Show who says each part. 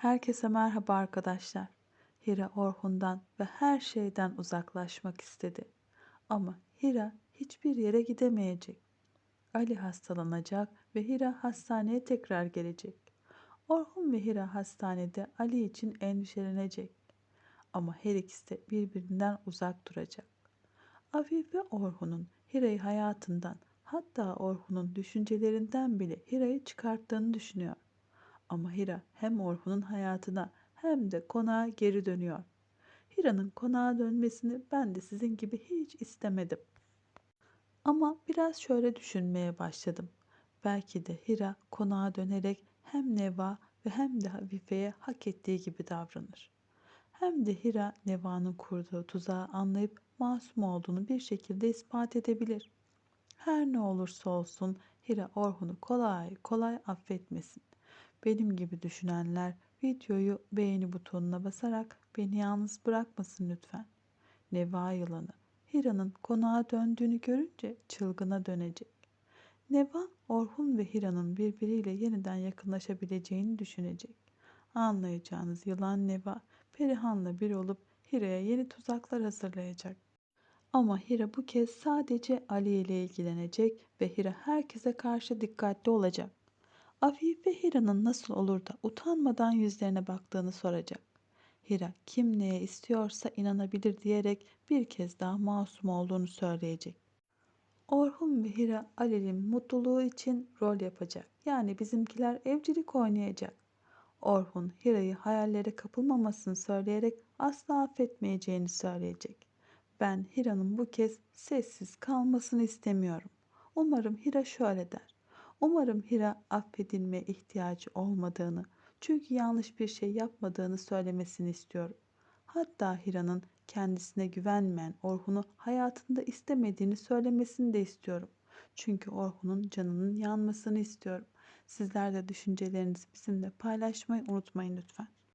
Speaker 1: Herkese merhaba arkadaşlar. Hira Orhun'dan ve her şeyden uzaklaşmak istedi. Ama Hira hiçbir yere gidemeyecek. Ali hastalanacak ve Hira hastaneye tekrar gelecek. Orhun ve Hira hastanede Ali için endişelenecek. Ama her ikisi de birbirinden uzak duracak. Afife Orhun'un Hira'yı hayatından hatta Orhun'un düşüncelerinden bile Hira'yı çıkarttığını düşünüyor. Ama Hira hem Orhun'un hayatına hem de konağa geri dönüyor. Hira'nın konağa dönmesini ben de sizin gibi hiç istemedim. Ama biraz şöyle düşünmeye başladım. Belki de Hira konağa dönerek hem Neva ve hem de Hafife'ye hak ettiği gibi davranır. Hem de Hira Neva'nın kurduğu tuzağı anlayıp masum olduğunu bir şekilde ispat edebilir. Her ne olursa olsun Hira Orhun'u kolay kolay affetmesin. Benim gibi düşünenler videoyu beğeni butonuna basarak beni yalnız bırakmasın lütfen. Neva yılanı Hira'nın konağa döndüğünü görünce çılgına dönecek. Neva, Orhun ve Hira'nın birbiriyle yeniden yakınlaşabileceğini düşünecek. Anlayacağınız yılan Neva, Perihan'la bir olup Hira'ya yeni tuzaklar hazırlayacak. Ama Hira bu kez sadece Ali ile ilgilenecek ve Hira herkese karşı dikkatli olacak. Afife Hira'nın nasıl olur da utanmadan yüzlerine baktığını soracak. Hira kim neye istiyorsa inanabilir diyerek bir kez daha masum olduğunu söyleyecek. Orhun ve Hira Ali'nin mutluluğu için rol yapacak. Yani bizimkiler evcilik oynayacak. Orhun Hira'yı hayallere kapılmamasını söyleyerek asla affetmeyeceğini söyleyecek. Ben Hira'nın bu kez sessiz kalmasını istemiyorum. Umarım Hira şöyle der. Umarım Hira affedilmeye ihtiyacı olmadığını, çünkü yanlış bir şey yapmadığını söylemesini istiyorum. Hatta Hira'nın kendisine güvenmeyen Orhun'u hayatında istemediğini söylemesini de istiyorum. Çünkü Orhun'un canının yanmasını istiyorum. Sizler de düşüncelerinizi bizimle paylaşmayı unutmayın lütfen.